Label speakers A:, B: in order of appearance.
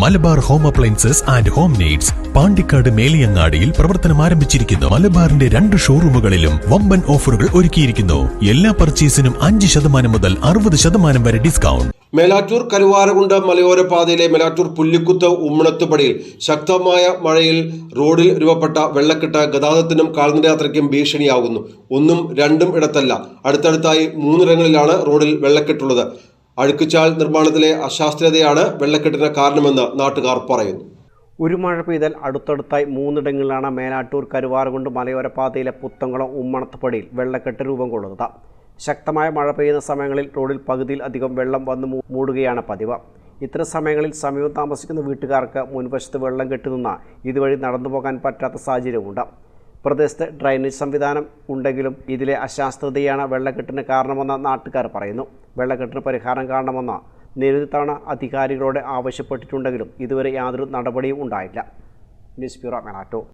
A: Malabar home appliances and home needs Pandikkad മേലിയങ്ങാടിയിൽ പ്രവർത്തനം ആരംഭിച്ചിരിക്കുന്നു. മലബാറിന്റെ രണ്ട് ഷോറൂമുകളിലും വമ്പൻ ഓഫറുകൾ ഒരുക്കിയിരിക്കുന്നു. എല്ലാ പർച്ചേസിനും അഞ്ച് ശതമാനം മുതൽ അറുപത് ശതമാനം വരെ ഡിസ്കൗണ്ട്.
B: മേലാറ്റൂർ കരുവാരകുണ്ട് മലയോര പാതയിലെ മേലാറ്റൂർ പുല്ലിക്കുത്ത് ഉമ്മണത്തുപടിയിൽ ശക്തമായ മഴയിൽ റോഡിൽ രൂപപ്പെട്ട വെള്ളക്കെട്ട് ഗതാഗതത്തിനും കാൽനടയാത്രയ്ക്കും ഭീഷണിയാകുന്നു. ഒന്നും രണ്ടും ഇടത്തല്ല. അടുത്തടുത്തായി മൂന്നിടങ്ങളിലാണ് റോഡിൽ വെള്ളക്കെട്ടുള്ളത്. അഴുക്കുചാൽ നിർമ്മാണത്തിലെ അശാസ്ത്രീയതയാണ് വെള്ളക്കെട്ടിന് കാരണമെന്ന് നാട്ടുകാർ പറയുന്നു.
C: ഒരു മഴ പെയ്താൽ അടുത്തടുത്തായി മൂന്നിടങ്ങളിലാണ് മേലാട്ടൂർ കരുവാറുകൊണ്ട് മലയോരപാതയിലെ പുത്തങ്കുളം ഉമ്മണത്തുപടിയിൽ വെള്ളക്കെട്ട് രൂപം കൊള്ളുന്നത്. ശക്തമായ മഴ പെയ്യുന്ന സമയങ്ങളിൽ റോഡിൽ പകുതിയിൽ അധികം വെള്ളം വന്ന് മൂടുകയാണ് പതിവ്. ഇത്തരം സമയങ്ങളിൽ സമീപം താമസിക്കുന്ന വീട്ടുകാർക്ക് മുൻവശത്ത് വെള്ളം കെട്ടുനിന്ന ഇതുവഴി നടന്നു പോകാൻ പറ്റാത്ത സാഹചര്യമുണ്ട്. പ്രദേശത്ത് ഡ്രൈനേജ് സംവിധാനം ഉണ്ടെങ്കിലും ഇതിലെ അശാസ്ത്രതയാണ് വെള്ളക്കെട്ടിന് കാരണമെന്ന് നാട്ടുകാർ പറയുന്നു. വെള്ളക്കെട്ടിന് പരിഹാരം കാണണമെന്ന് നിരവധി തവണ അധികാരികളോട് ആവശ്യപ്പെട്ടിട്ടുണ്ടെങ്കിലും ഇതുവരെ യാതൊരു നടപടിയും ഉണ്ടായില്ല. News bureau മെനാറ്റോ